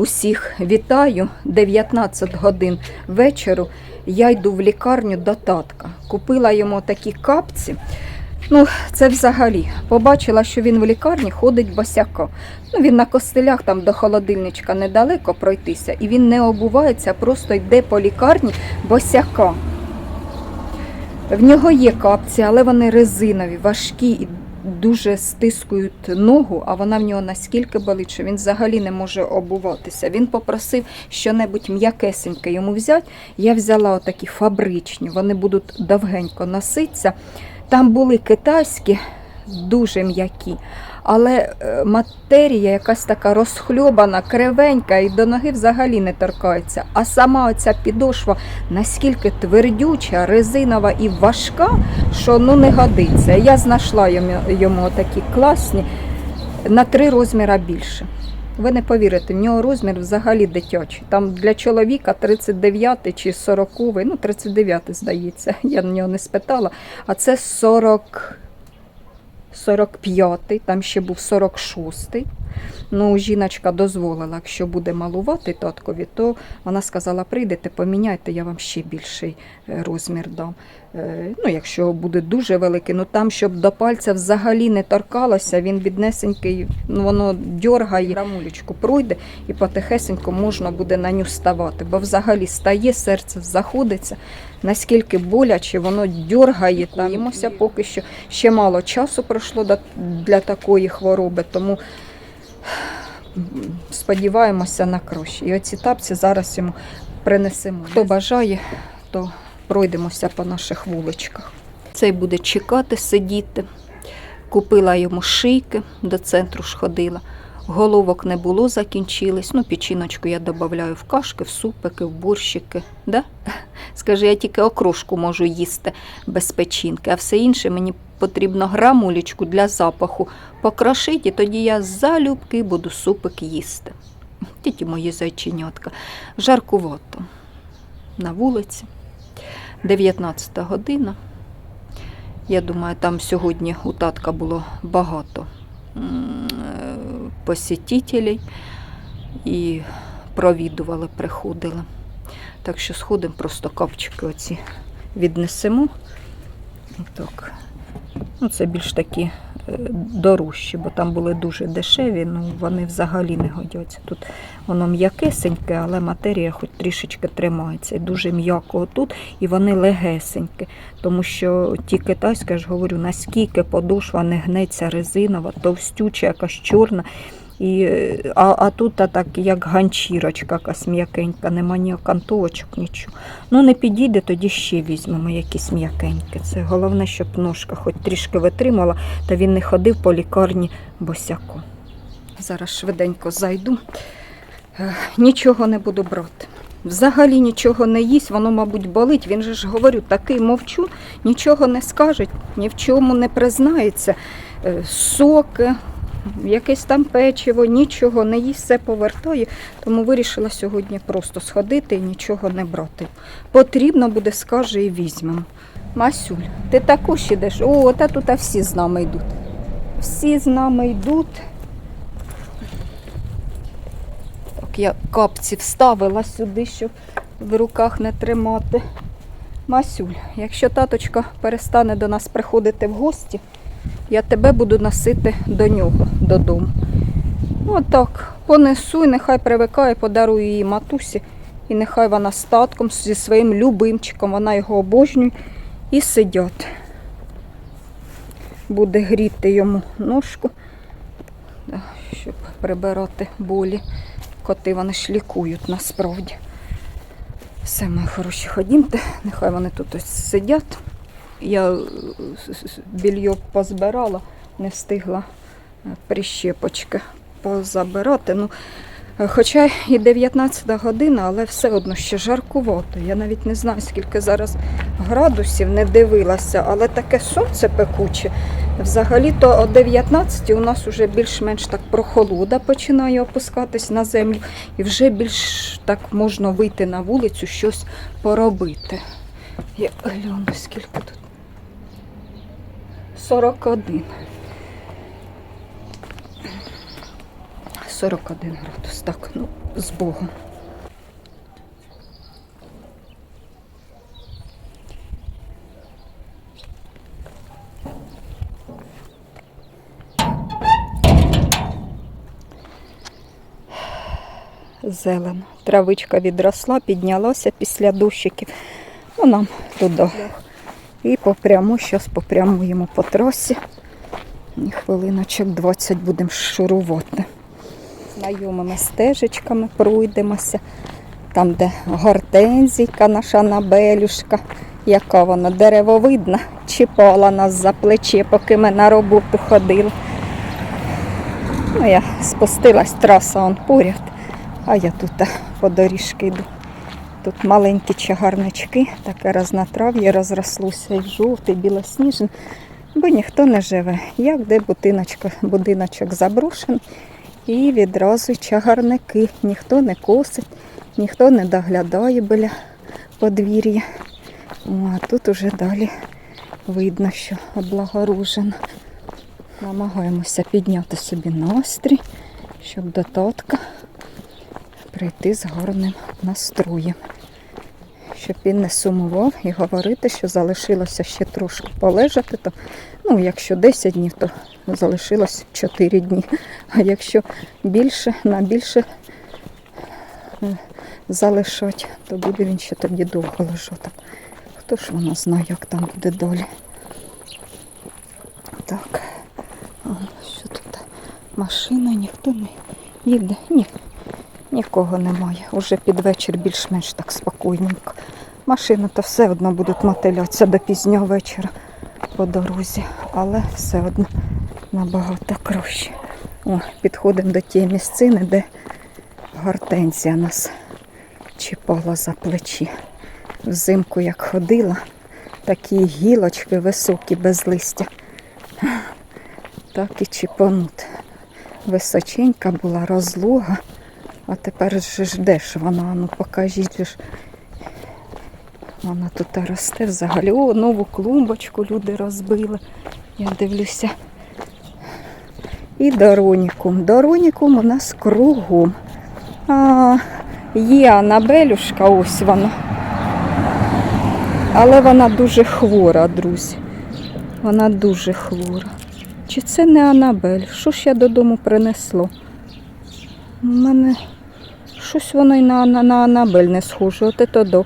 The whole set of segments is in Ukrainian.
усіх вітаю. 19 годин вечору. Я йду в лікарню до татка. Купила йому такі капці. Ну, це взагалі. Побачила, що він в лікарні ходить босяко. Ну, він на костелях там до холодильничка недалеко пройтися, і він не обувається, просто йде по лікарні босяка. В нього є капці, але вони резинові, важкі і дуже стискують ногу, а вона в нього наскільки болить, що він взагалі не може обуватися. Він попросив щонебудь м'якесеньке йому взяти. Я взяла отакі фабричні, вони будуть довгенько носитися. Там були китайські, дуже м'які, але е, матерія якась така розхльобана, кривенька і до ноги взагалі не торкається. А сама оця підошва наскільки твердюча, резинова і важка, що ну не годиться. Я знайшла йому, йому такі класні на три розміри більше. Ви не повірите, в нього розмір взагалі дитячий. Там для чоловіка 39 чи 40, ну 39 здається, я на нього не спитала. А це 40, 45, там ще був 46. Ну, жіночка дозволила, якщо буде малувати таткові, то вона сказала, прийдете, поміняйте, я вам ще більший е, розмір дам. Е, Ну, якщо буде дуже великий, ну там, щоб до пальця взагалі не торкалося, він біднесенький, ну воно дьоргає, рамулечку пройде і потихесенько можна буде на ню ставати, бо взагалі стає, серце заходиться, наскільки боляче, воно дьоргає. Там. Їмося поки що ще мало часу пройшло для такої хвороби, тому сподіваємося на краще. І оці тапці зараз йому принесемо. Хто бажає, то пройдемося по наших вуличках. Цей буде чекати, сидіти. Купила йому шийки, до центру ж ходила. Головок не було, закінчились. Ну, печіночку я додаю в кашки, в супики, в борщики. Да? Скаже, я тільки окрошку можу їсти без печінки, а все інше мені потрібно грамулечку для запаху покрошити, і тоді я залюбки буду супик їсти. Тільки мої зайченятка. Жаркувато. На вулиці. 19 година. Я думаю, там сьогодні у татка було багато посетителей і провідували, приходили. Так що сходимо, просто капчики оці віднесемо. Так. Ну, це більш такі е, дорожчі, бо там були дуже дешеві, ну вони взагалі не годяться. Тут воно м'якесеньке, але матерія хоч трішечки тримається. Дуже м'яко тут, і вони легесенькі. Тому що ті китайські, я ж говорю, наскільки подошва не гнеться резинова, товстюча, якась чорна. І, а, а тут а так, як ганчірочка, якась м'якенька, нема ні окантовочок, нічого. Ну, не підійде, тоді ще візьмемо якісь м'якенькі. Це головне, щоб ножка хоч трішки витримала, та він не ходив по лікарні босяку. Зараз швиденько зайду. Е, Нічого не буду брати. Взагалі нічого не їсть, воно, мабуть, болить. Він же ж говорю, такий мовчу, нічого не скаже, ні в чому не признається. Е, Соки, якесь там печиво, нічого не їсть, все повертає. Тому вирішила сьогодні просто сходити і нічого не брати. Потрібно буде, скаже, і візьмемо. Масюль, ти також ідеш. О, та тут всі з нами йдуть. Всі з нами йдуть. Так, я капці вставила сюди, щоб в руках не тримати. Масюль, якщо таточка перестане до нас приходити в гості, я тебе буду носити до нього додому. Отак, понесу і нехай привикає, подарую її матусі. І нехай вона з татком, зі своїм любимчиком, вона його обожнює і сидять. Буде гріти йому ножку, щоб прибирати болі. Коти вони ж лікують насправді. Все, мої хороші, ходімте, нехай вони тут ось сидять. Я е, більйо позбирала, не встигла е, прищепочки позабирати. Ну, е, хоча і 19 година, але все одно ще жаркувато. Я навіть не знаю, скільки зараз градусів не дивилася, але таке сонце пекуче. Взагалі-то о 19 у нас вже більш-менш так прохолода починає опускатись на землю, і вже більш так можна вийти на вулицю, щось поробити. Я гляну, скільки тут. 41. 41 градус. Так, ну з Богом. Зелено. Травичка відросла, піднялася після дощиків. Ну, нам туди. І попряму, зараз попрямуємо по трасі. І хвилиночок 20 будемо шурувати. Знайомими стежечками пройдемося. Там, де гортензійка наша набелюшка, яка вона деревовидна, чіпала нас за плече, поки ми на роботу ходили. Ну, я спустилась, траса он поряд, а я тут по доріжки йду. Тут маленькі чагарнички, таке рознотрав'я розрослося і жовтий, білосніжний, бо ніхто не живе. Як де будиночок, будиночок заброшений, і відразу чагарники. Ніхто не косить, ніхто не доглядає біля подвір'я. А тут уже далі видно, що облагорожено. Намагаємося підняти собі настрій, щоб до татка прийти з гарним настроєм. Щоб він не сумував і говорити, що залишилося ще трошки полежати, то ну, якщо 10 днів, то залишилось 4 дні. А якщо більше на більше е, залишать, то буде він ще тоді довго лежати. Хто ж воно знає, як там буде долі. Так, що тут? Машина, ніхто не їде. Ні, Нікого немає. Уже під вечір більш-менш так спокійненько. Машини то все одно будуть мотилятися до пізнього вечора по дорозі, але все одно набагато краще. О, підходимо до тієї місцини, де гортензія нас чіпала за плечі. Взимку як ходила, такі гілочки високі без листя, так і чіпанут. Височенька була розлога. А тепер же ж де ж вона? Ну покажіть ж. Вона тут росте взагалі. О, нову клумбочку люди розбили. Я дивлюся. І доронікум. Доронікум у нас кругом. А, є Анабелюшка, ось вона. Але вона дуже хвора, друзі. Вона дуже хвора. Чи це не Анабель? Що ж я додому принесло? У мене щось воно й на, на, на Анабель не схоже. От це до.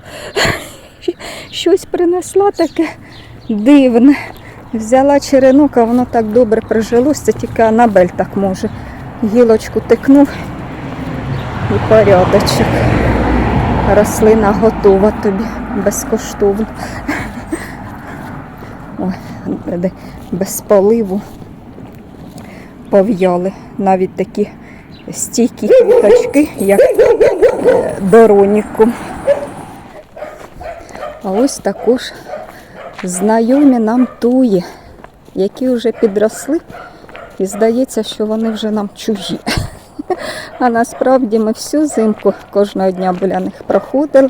Щось принесла таке дивне. Взяла черенок, а воно так добре прижилось, це тільки Анабель так може. Гілочку тикнув і порядочок. Рослина готова тобі безкоштовно. Ой, без поливу пов'яли навіть такі стійкі квіточки, як дороніку. А ось також знайомі нам туї, які вже підросли, і здається, що вони вже нам чужі. А насправді ми всю зимку кожного дня біля них проходили,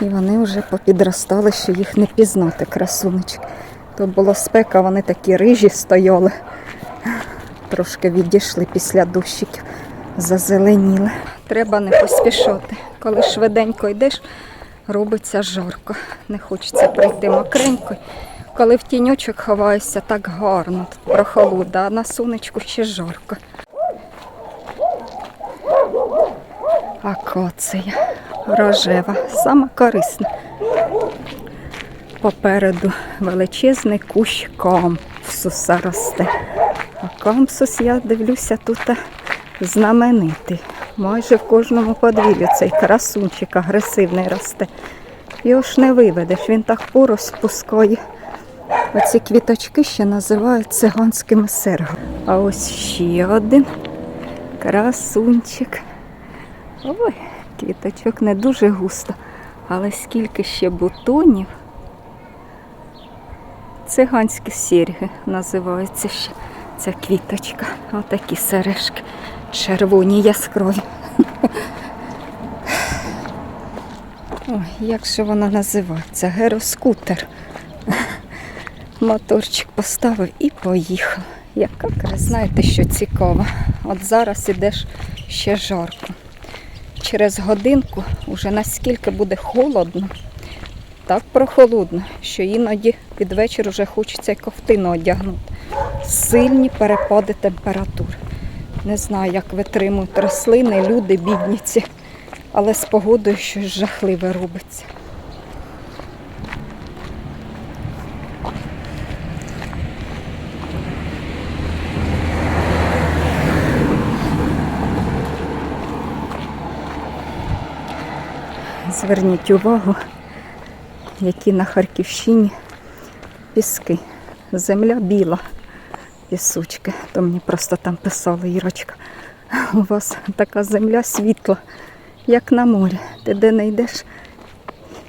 і вони вже попідростали, що їх не пізнати, красунечки. То було спека, вони такі рижі стояли трошки відійшли після дощиків, зазеленіли. Треба не поспішати. Коли швиденько йдеш, робиться жарко. Не хочеться прийти мокренько. Коли в тіньочок ховаєшся, так гарно, тут прохолода, а на сонечку ще жарко. Акація рожева, сама корисна. Попереду величезний кущ кампсуса росте. А кампсус, я дивлюся, тут знаменитий. Майже в кожному подвір'ю цей красунчик агресивний росте. Його ж не виведеш, він так порос спускає. Оці квіточки ще називають циганськими сергами. А ось ще один красунчик. Ой, квіточок не дуже густо, але скільки ще бутонів. Циганські серги називаються ще ця квіточка. Отакі сережки. Червоні яскраві. Ой, як же вона називається? Героскутер. Моторчик поставив і поїхав. Яка краса. Знаєте, що цікаво? От зараз ідеш ще жарко. через годинку вже наскільки буде холодно, так прохолодно, що іноді під вечір вже хочеться ковтину одягнути. Сильні перепади температур. Не знаю, як витримують рослини, люди, бідніці, але з погодою щось жахливе робиться. Зверніть увагу, які на Харківщині піски. Земля біла, пісочки. То мені просто там писала Ірочка. У вас така земля світла, як на морі. Ти де не йдеш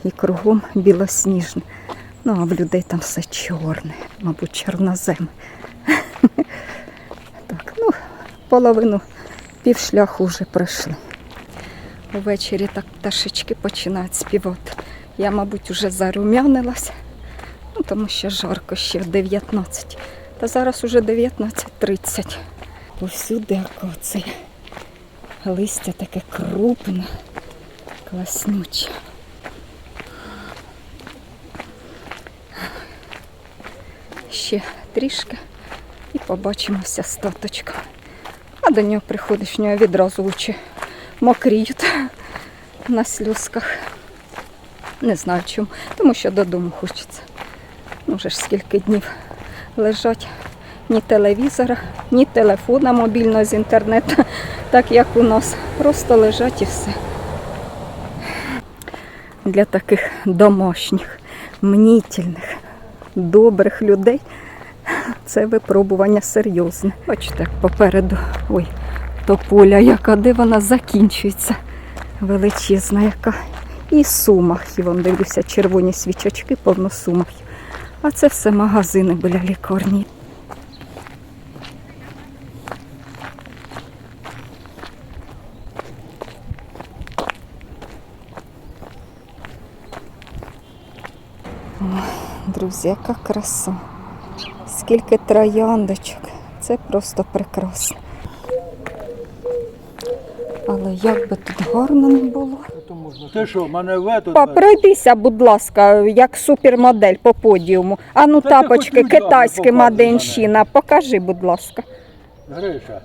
і кругом білосніжне. Ну, а в людей там все чорне, мабуть, чорнозем. Так, ну, половину півшляху вже пройшли. Увечері так пташечки починають співати. Я, мабуть, вже зарум'янилася, ну, тому що жарко ще в 19. Та зараз уже 19.30. Повсюди акація. Листя таке крупне, класнюче. Ще трішки і побачимося з таточком. А до нього приходиш, в нього відразу очі мокріють на сльозках. Не знаю чому, тому що додому хочеться. Ну, вже ж скільки днів лежать ні телевізора, ні телефона мобільного з інтернету, так як у нас. Просто лежать і все. Для таких домашніх, мнітельних, добрих людей це випробування серйозне. Бачите, попереду. Ой, тополя, яка де вона закінчується. Величезна яка. І сумахи. Вон дивлюся, червоні свічечки, повно сумахів. А це все магазини біля лікарні. Друзі, яка краса. Скільки трояндочок. Це просто прекрасно. Але як би тут гарно не було. Ти що, мене в ету? Па, пройдися, будь ласка, як супермодель по подіуму. А ну Та ти тапочки, хоч людям китайські показуй маденщина. Покажи, будь ласка. Гриша.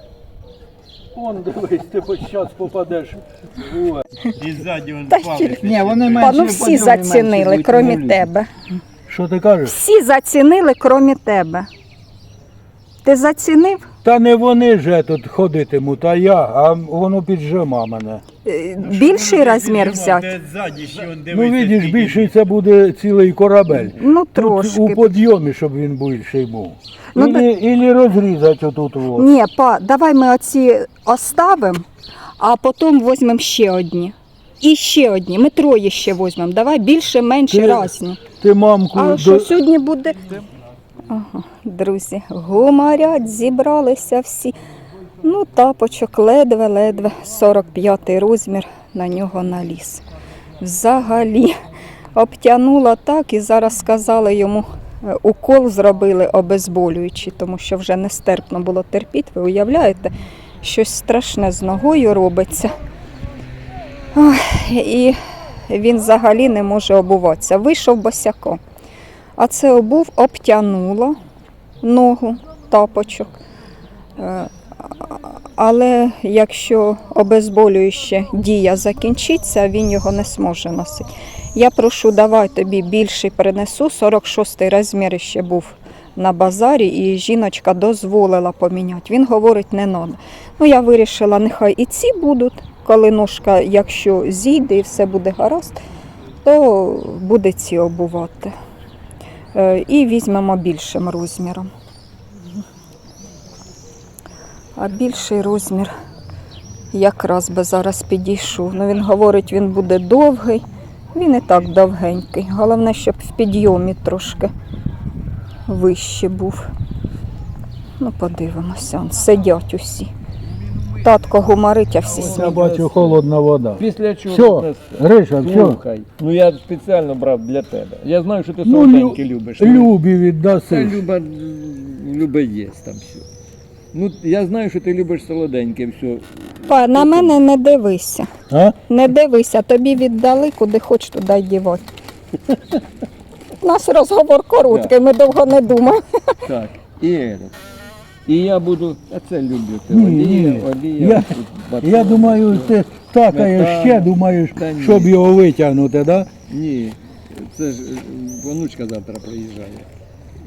Он дивись, ти хоч зараз попадеш І ззаді он Та палець. Ні, вони Па, менше ну всі зацінили, крім тебе. Що ти кажеш? Всі зацінили, крім тебе. Ти зацінив? Та не вони ж тут ходитимуть, а я, а воно піджима мене. Е, Більший розмір взяти? Ну, видиш, більший це буде цілий корабель. Ну, Тут трошки. у підйомі, щоб він більший був. Ну, Ілі, ілі розрізати отут. От. Ні, па, давай ми оці оставимо, а потім візьмемо ще одні. І ще одні. Ми троє ще візьмемо. Давай більше, менше Ти- різні. Ти мамку А до... що сьогодні буде? Ага, друзі, гумарять, зібралися всі. Ну, тапочок ледве-ледве 45 розмір на нього наліз. Взагалі обтянула так і зараз сказали йому, е, укол зробили обезболюючий, тому що вже нестерпно було терпіти. Ви уявляєте, щось страшне з ногою робиться. І він взагалі не може обуватися. Вийшов босяком. А це обув обтянуло ногу, тапочок. Але якщо обезболююча дія закінчиться, він його не зможе носити. Я прошу, давай тобі більший принесу. 46-й розмір ще був на базарі, і жіночка дозволила поміняти. Він говорить, не треба. Ну, я вирішила, нехай і ці будуть, коли ножка, якщо зійде і все буде гаразд, то буде ці обувати. Е, І візьмемо більшим розміром. А більший розмір якраз би зараз підійшов. Ну, він говорить, він буде довгий. Він і так довгенький. Головне, щоб в підйомі трошки вище був. Ну, подивимося, он, сидять усі. Татко гумарить, а всі Я сміють. бачу холодна вода. Після чого? Все, ти Гриша, все. Слухай. Ну я спеціально брав для тебе. Я знаю, що ти Ну, любиш. Любі Та віддаси. Люба, Люба є там все. Ну, я знаю, що ти любиш солоденьке все. Па, на мене не дивися. А? Не дивися, тобі віддали, куди хоч туди дівати. У нас розговор короткий, ми довго не думаємо. Так, і этот. І я буду, а це люблю це. Ні, Олія, ні. олія. Я- тут Я думаю, ти такаєш ще, думаєш, Та ні. щоб його витягнути, да? Ні, це ж е, внучка завтра приїжджає.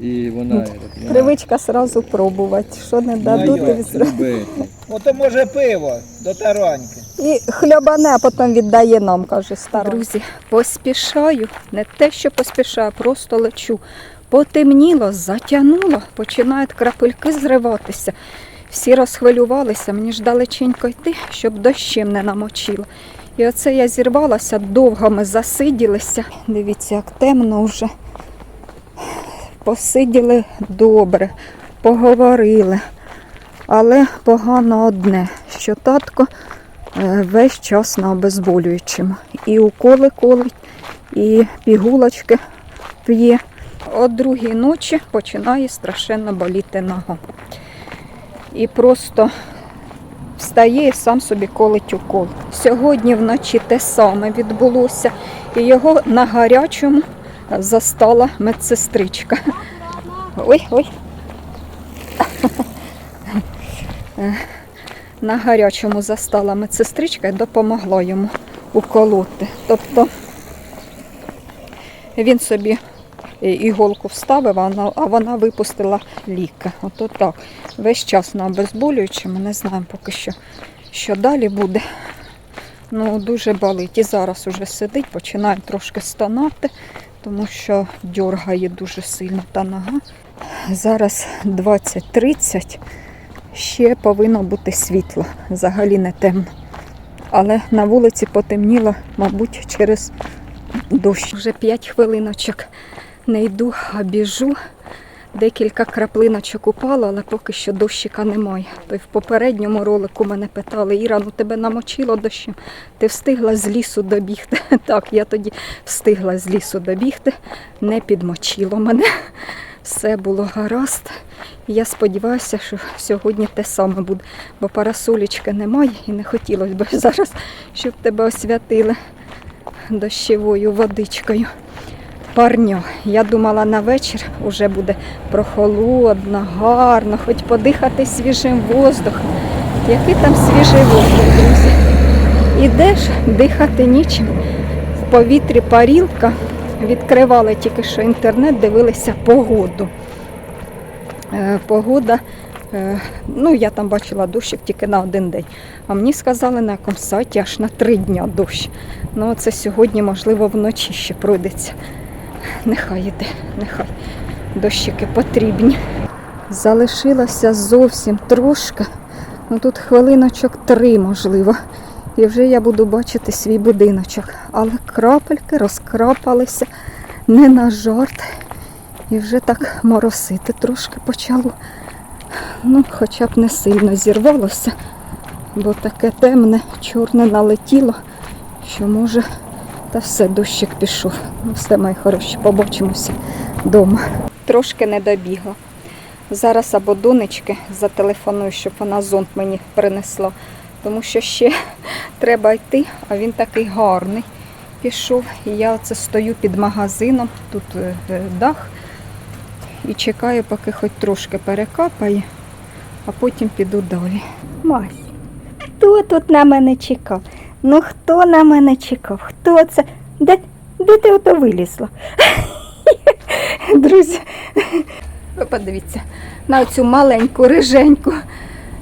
І вона, этот, Привичка сразу пробувати. Що не дадуть, моя, і зра- Ото може пиво до тараньки. і хлябане, а потім віддає нам, каже стара. Друзі, поспішаю, не те, що поспішаю, просто лечу. Потемніло, затягнуло, починають крапельки зриватися. Всі розхвилювалися, мені ж далеченько йти, щоб дощем не намочило. І оце я зірвалася, довго ми засиділися. Дивіться, як темно вже. Посиділи добре, поговорили. Але погано одне, що татко е, весь час на обезболюючому. І уколи колить, і пігулочки п'є. О другій ночі починає страшенно боліти нога. І просто встає і сам собі колить укол. Сьогодні вночі те саме відбулося, і його на гарячому застала медсестричка. Ой, ой. на гарячому застала медсестричка і допомогла йому уколоти. Тобто він собі іголку вставив, а вона, випустила ліки. Ото так. Весь час на обезболюючому, не знаємо поки що, що далі буде. Ну, дуже болить. І зараз уже сидить, починає трошки стонати, тому що дьоргає дуже сильно та нога. Зараз 20.30 ще повинно бути світло, взагалі не темно. Але на вулиці потемніло, мабуть, через дощ. Вже 5 хвилиночок не йду, а біжу. Декілька краплиночок упало, але поки що дощика немає. То й в попередньому ролику мене питали, Іра, ну тебе намочило дощем. Ти встигла з лісу добігти. Так, я тоді встигла з лісу добігти, не підмочило мене. Все було гаразд. Я сподіваюся, що сьогодні те саме буде, бо парасолічки немає і не хотілося б зараз, щоб тебе освятили дощовою водичкою. Парньо. Я думала на вечір вже буде прохолодно, гарно, хоч подихати свіжим воздухом. Який там свіжий воздух, друзі. Ідеш, дихати нічим. В повітрі парілка. Відкривали тільки що інтернет, дивилися погоду. Е, Погода, е, ну я там бачила дощик тільки на один день. А мені сказали на якому сайті аж на три дня дощ. Ну це сьогодні, можливо, вночі ще пройдеться. Нехай іде, нехай дощики потрібні. Залишилося зовсім трошки. Ну тут хвилиночок три, можливо. І вже я буду бачити свій будиночок. Але крапельки розкрапалися не на жарт. І вже так моросити трошки почало. Ну, хоча б не сильно зірвалося, бо таке темне, чорне налетіло, що може, та все, дощик пішов. Ну, все, мої хороші, побачимося вдома. Трошки не добігла. Зараз або донечки зателефоную, щоб вона зонт мені принесла, тому що ще треба йти, а він такий гарний. Пішов, і я оце стою під магазином, тут е, е, дах, і чекаю, поки хоч трошки перекапає, а потім піду далі. Мась, хто тут на мене чекав? Ну хто на мене чекав? Хто це? Де, де ти ото вилізла? Друзі, ви подивіться на цю маленьку риженьку.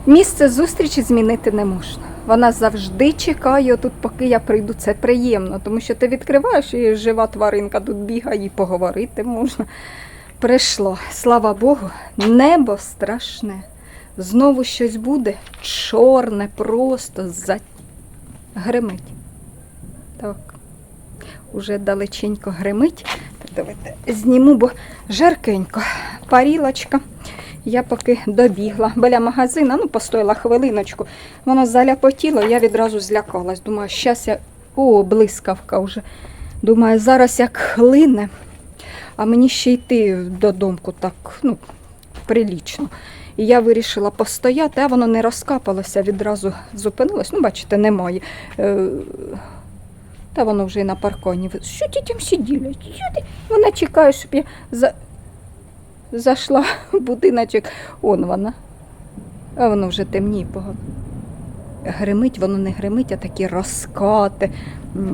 Місце зустрічі змінити не можна. Вона завжди чекає тут, поки я прийду. Це приємно, тому що ти відкриваєш і жива тваринка тут бігає, і поговорити можна. Прийшла, слава Богу, небо страшне. Знову щось буде чорне, просто за... гримить. Так, уже далеченько гримить. Давайте зніму, бо жаркенько. Парілочка. Я поки добігла біля магазина, ну, постояла хвилиночку. Воно заляпотіло, я відразу злякалась. Думаю, щас я. О, блискавка вже. Думаю, зараз як хлине, а мені ще йти додому так, ну, прилічно. І я вирішила постояти, а воно не розкапалося, відразу зупинилось. Ну, бачите, немає. Е, Та воно вже і на парконі. Що ти там сиділа? Вона чекає, щоб я за... зайшла в будиночок. Он вона. А воно вже темніє погано. Гримить, воно не гримить, а такі розкати,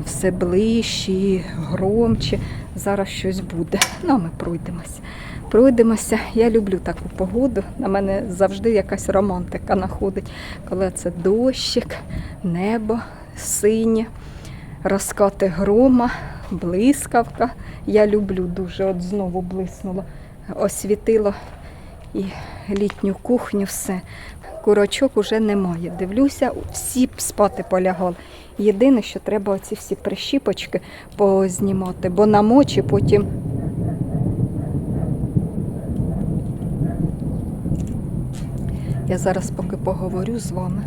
все ближче, громче. Зараз щось буде. Ну, а ми пройдемося. Пройдемося. Я люблю таку погоду. На мене завжди якась романтика находить, коли це дощик, небо синє, розкати грома, блискавка. Я люблю дуже, от знову блиснуло, освітило і літню кухню, все. Курочок уже немає. Дивлюся, всі спати полягали. Єдине, що треба оці всі прищіпочки познімати, бо намочі потім. Я зараз поки поговорю з вами.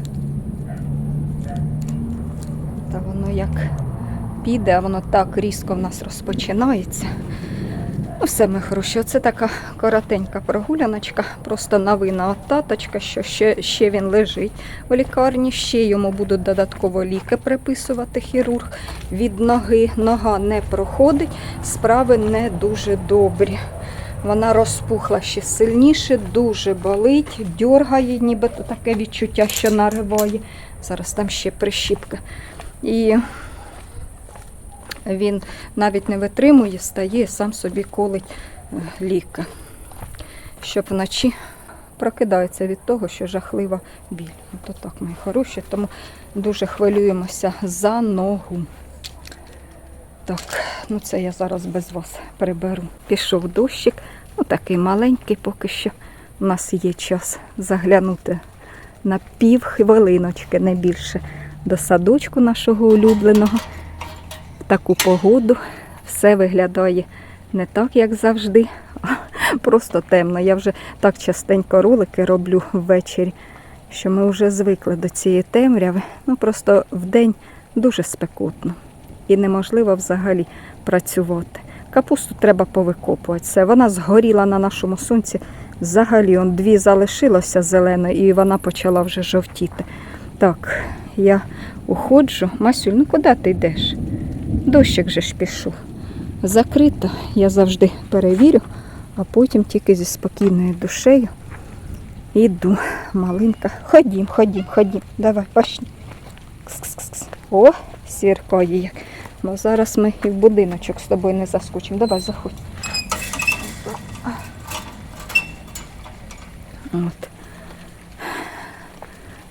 Та воно як піде, а воно так різко в нас розпочинається. Ну, все, ми хороші. Це така коротенька прогуляночка, просто новина от таточка, що ще, ще він лежить в лікарні, ще йому будуть додатково ліки приписувати хірург від ноги. Нога не проходить, справи не дуже добрі. Вона розпухла ще сильніше, дуже болить, дьоргає, ніби таке відчуття, що нариває. Зараз там ще прищіпка. І він навіть не витримує, стає сам собі колить е, ліки, щоб вночі прокидається від того, що жахлива біль. То так, мої хороші, тому дуже хвилюємося за ногу. Так, ну це я зараз без вас приберу. Пішов дощик, ну такий маленький поки що. У нас є час заглянути на пів хвилиночки, не більше, до садочку нашого улюбленого в таку погоду все виглядає не так, як завжди, а просто темно. Я вже так частенько ролики роблю ввечері, що ми вже звикли до цієї темряви. Ну просто вдень дуже спекотно і неможливо взагалі працювати. Капусту треба повикопувати. Все. Вона згоріла на нашому сонці. Взагалі, он дві залишилося зеленої, і вона почала вже жовтіти. Так, я уходжу. Масюль, ну куди ти йдеш? Дощик же ж пішов. Закрито, я завжди перевірю, а потім тільки зі спокійною душею йду. Малинка. Ходім, ходім, ходім. Давай, пошли. О, сіркає як. Ну зараз ми і в будиночок з тобою не заскочимо. Давай, заходь. От.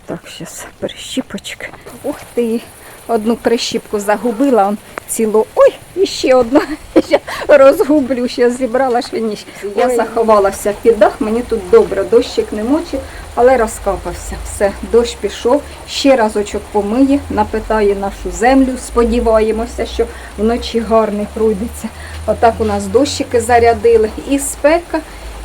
Так, зараз прищіпочка. Ух ти! Одну прищіпку загубила, он цілу. Ой, і ще одну. Я розгублю, ще зібрала швидніше. Я заховалася під дах, мені тут добре, дощик не мочить, але розкапався. Все, дощ пішов, ще разочок помиє, напитає нашу землю. Сподіваємося, що вночі гарний пройдеться. Отак у нас дощики зарядили. І спека,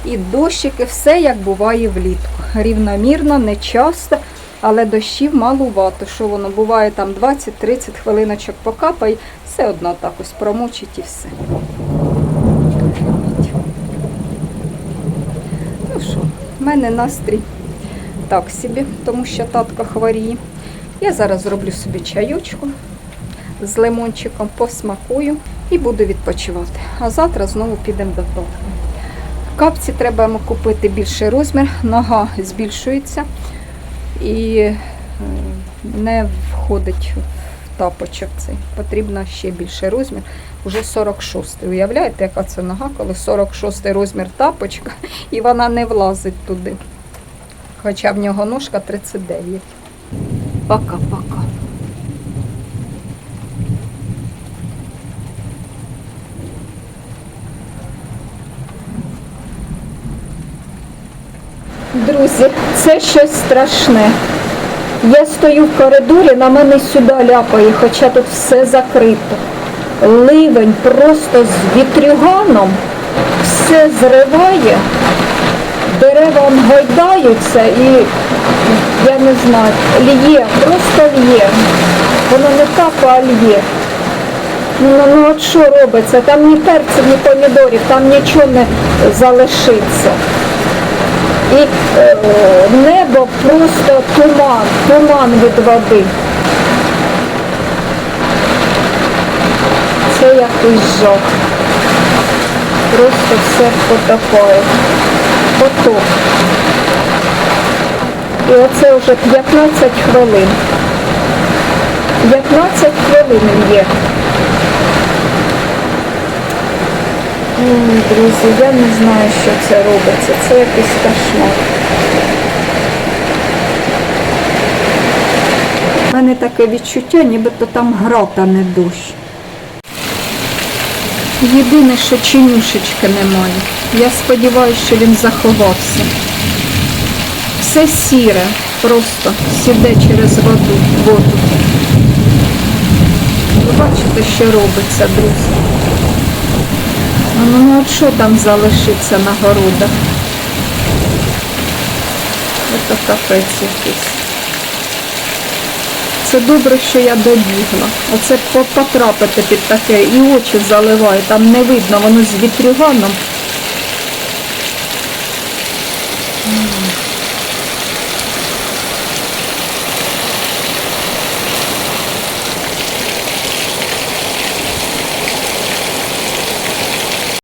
і дощики, все як буває влітку. Рівномірно, не часто. Але дощів малувато, що воно буває там 20-30 хвилиночок покапає, все одно так ось промочить і все. Ну що, в мене настрій так собі, тому що татко хворіє. Я зараз зроблю собі чайочку з лимончиком, посмакую і буду відпочивати. А завтра знову підемо до татка. Капці треба купити більший розмір, нога збільшується і е, не входить в тапочок цей. Потрібно ще більший розмір. Уже 46. Уявляєте, яка це нога, коли 46 розмір тапочка, і вона не влазить туди. Хоча в нього ножка 39. Пока-пока. Друзі, це щось страшне. Я стою в коридорі, на мене сюди ляпає, хоча тут все закрито. Ливень просто з вітрюганом все зриває, дерева гойдаються і я не знаю, лє, просто лє. Воно не капа, а лє. Ну, ну, ну от що робиться? Там ні перців, ні помідорів, там нічого не залишиться. І е, небо просто туман, туман від води. Це якийсь жах. Просто все потопає. Потоп. І оце вже 15 хвилин. 15 хвилин є. Ой, друзі, я не знаю, що це робиться. Це якийсь кошмар. У мене таке відчуття, нібито там град, а не дощ. Єдине, що чинюшечки немає. Я сподіваюся, що він заховався. Все сіре, просто сіде через воду. воду. Ви бачите, що робиться, друзі. Ну, ну от що там залишиться на городах? Це капець якийсь. Це добре, що я добігла. Оце по- потрапити під таке і очі заливає, там не видно, воно з вітрюганом.